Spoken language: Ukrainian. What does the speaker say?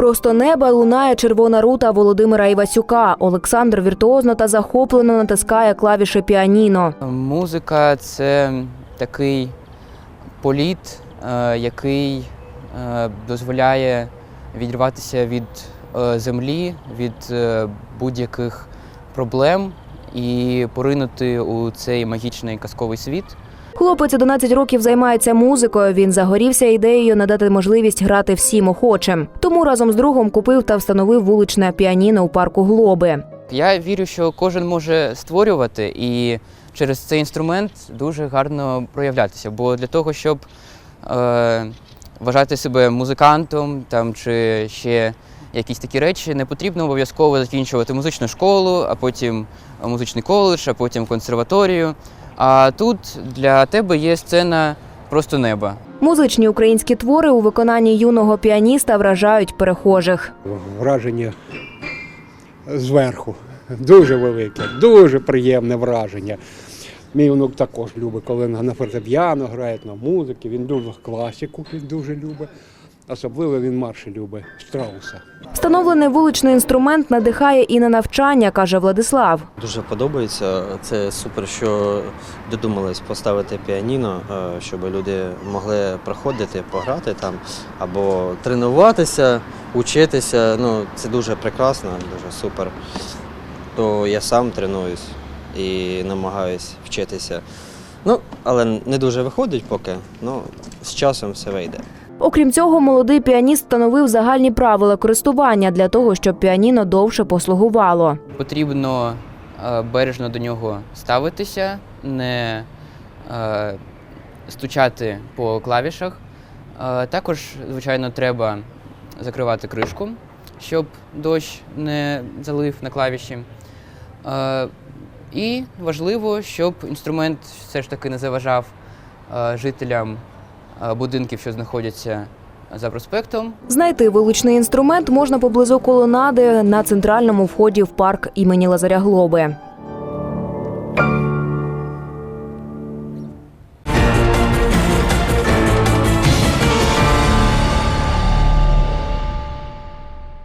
Просто неба лунає червона рута Володимира Івасюка. Олександр віртуозно та захоплено натискає клавіші піаніно. Музика це такий політ, е, який е, дозволяє відірватися від е, землі, від будь-яких проблем і поринути у цей магічний казковий світ. Хлопець 11 років займається музикою. Він загорівся ідеєю надати можливість грати всім охочим. Тому разом з другом купив та встановив вуличне піаніно у парку Глоби. Я вірю, що кожен може створювати і через цей інструмент дуже гарно проявлятися. Бо для того, щоб е, вважати себе музикантом там, чи ще якісь такі речі, не потрібно обов'язково закінчувати музичну школу, а потім музичний коледж, а потім консерваторію. А тут для тебе є сцена просто неба. Музичні українські твори у виконанні юного піаніста вражають перехожих. враження зверху. Дуже велике, дуже приємне враження. Мій внук також любить, коли на фортепіано грає, на музики. Він дуже класику він дуже любить. Особливо він марші любить Страуса. Встановлений вуличний інструмент надихає і на навчання, каже Владислав. Дуже подобається. Це супер, що додумались поставити піаніно, е, щоб люди могли приходити, пограти там або тренуватися, учитися. Ну, це дуже прекрасно, дуже супер. То я сам тренуюсь і намагаюсь вчитися. Ну, але не дуже виходить поки, ну з часом все вийде. Окрім цього, молодий піаніст встановив загальні правила користування для того, щоб піаніно довше послугувало. Потрібно е, бережно до нього ставитися, не е, стучати по клавішах. Е, також, звичайно, треба закривати кришку, щоб дощ не залив на клавіші. І важливо, щоб інструмент все ж таки не заважав жителям будинків, що знаходяться за проспектом. Знайти вуличний інструмент можна поблизу колонади на центральному вході в парк імені Лазаря Глоби.